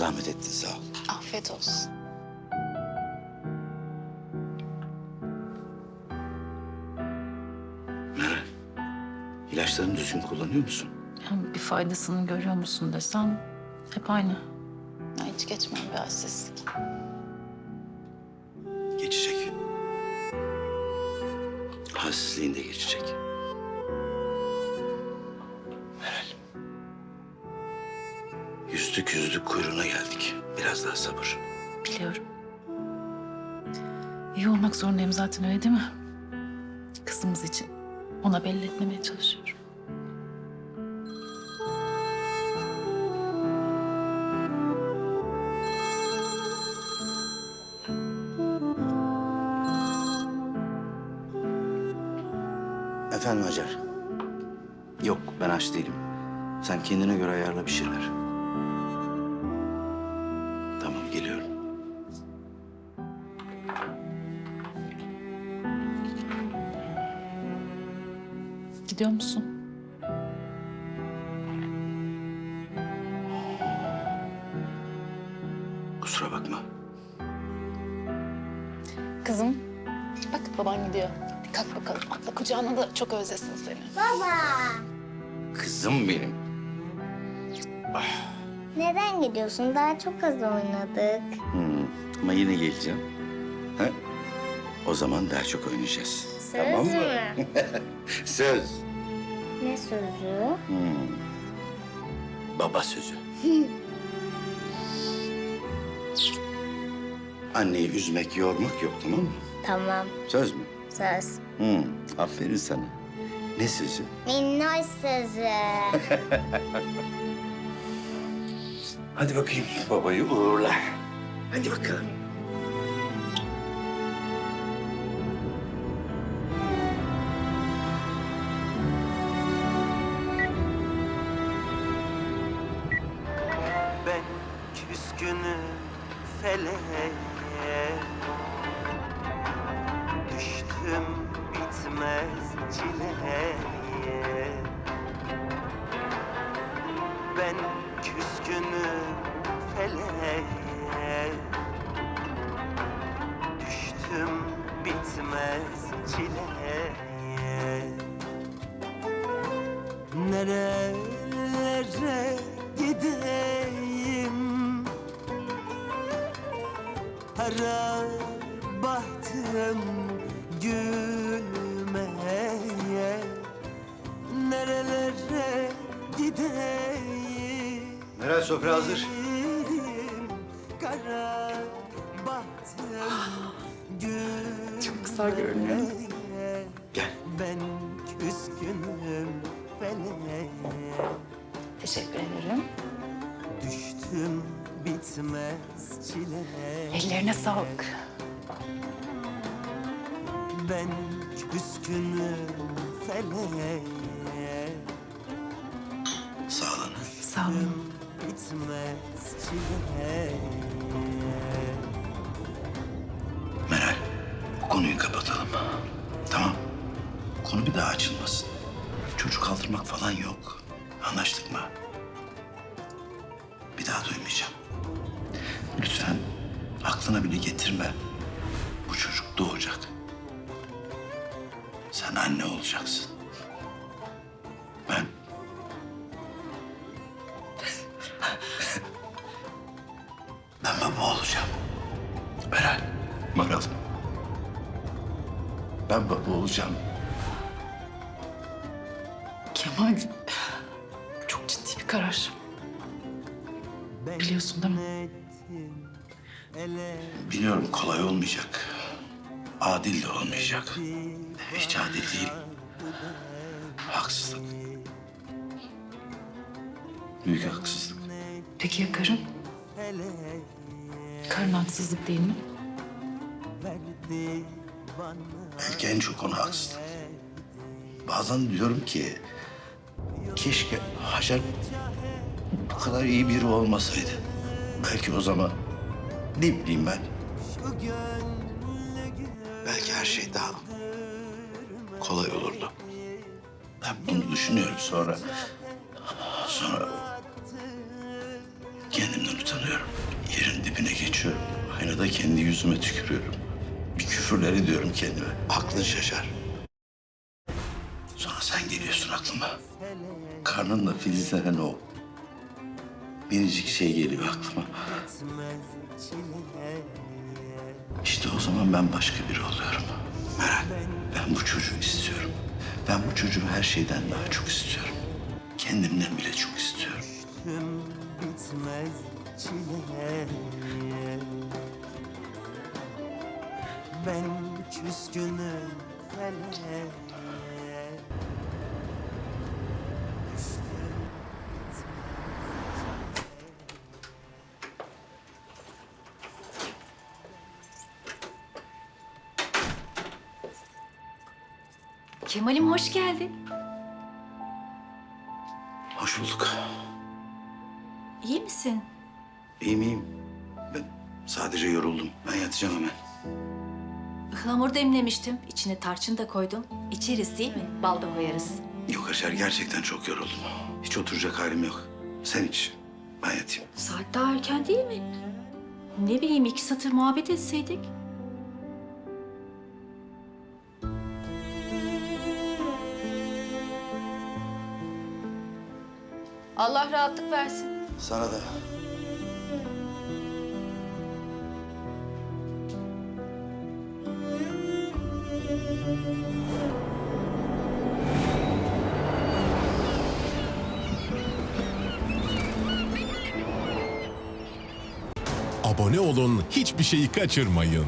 Zahmet ettin sağ ol. Afiyet olsun. Meral, ilaçlarını düzgün kullanıyor musun? Yani bir faydasını görüyor musun desem hep aynı. Ya hiç geçmeyen bir halsizlik. Geçecek. Halsizliğin de geçecek. Yüzdük yüzdük kuyruğuna geldik. Biraz daha sabır. Biliyorum. İyi olmak zorundayım zaten öyle değil mi? Kızımız için. Ona belli etmemeye çalışıyorum. Efendim Hacer. Yok ben aç değilim. Sen kendine göre ayarla bir şeyler. Gidiyor musun? Kusura bakma. Kızım bak baban gidiyor. Hadi kalk bakalım. Atla kucağına da çok özlesin seni. Kızım benim. Neden gidiyorsun? Daha çok az oynadık. Hmm, ama yine geleceğim. Ha? O zaman daha çok oynayacağız. Söz tamam mı? mü? Söz. Ne sözü? Hmm. Baba sözü. Anneyi üzmek, yormak yok tamam mı? Tamam, Söz mü? söz. Hmm, aferin sana. Ne sözü? Minnoş sözü. Hadi bakayım babayı uğurla. Hadi bakalım. Feleğe Düştüm Her bahtım gülmeye Nerelere gideyim Meral sofra hazır. Kara bahtım gülmeye Çok güzel görünüyor. Gel. Ben küskünüm feleğe Teşekkür ederim. Düştüm bitmez çileye Ellerine sağlık. Ben küskünüm feleğe Sağ olun. Sağ olun. Bitmez çileye Meral, bu konuyu kapatalım. Tamam. Konu bir daha açılmasın. Çocuk kaldırmak falan yok. Anlaştık mı? Bir daha duymayacağım. Lütfen aklına bile getirme. Bu çocuk doğacak. Sen anne olacaksın. Ben... Ben baba olacağım. Meral, Maral. Ben baba olacağım. Kemal çok ciddi bir karar. Biliyorsun değil mi? Biliyorum kolay olmayacak. Adil de olmayacak. Hiç adil değil. Haksızlık. Büyük haksızlık. Peki ya karın? Karın haksızlık değil mi? Belki en çok ona haksızlık. Bazen diyorum ki... Keşke Hacer bu kadar iyi biri olmasaydı. Belki o zaman ne bileyim ben. Belki her şey daha kolay olurdu. Ben bunu düşünüyorum sonra. Sonra kendimden utanıyorum. Yerin dibine geçiyorum. Aynada kendi yüzüme tükürüyorum. Bir küfürler ediyorum kendime. Aklın şaşar. Sonra sen geliyorsun aklıma. Karnında filizlenen o minicik şey geliyor aklıma. İşte o zaman ben başka biri oluyorum. Meral, ben bu çocuğu istiyorum. Ben bu çocuğu her şeyden daha çok istiyorum. Kendimden bile çok istiyorum. Ben küskünüm feleğe Kemal'im hoş geldin. Hoş bulduk. İyi misin? İyiyim iyiyim. Ben sadece yoruldum. Ben yatacağım hemen. Ihlamur demlemiştim. İçine tarçın da koydum. İçeriz değil mi? Bal da koyarız. Yok Hacer gerçekten çok yoruldum. Hiç oturacak halim yok. Sen iç. Ben yatayım. Saat daha erken değil mi? Ne bileyim iki satır muhabbet etseydik. Allah rahatlık versin. Sana da. Abone olun, hiçbir şeyi kaçırmayın.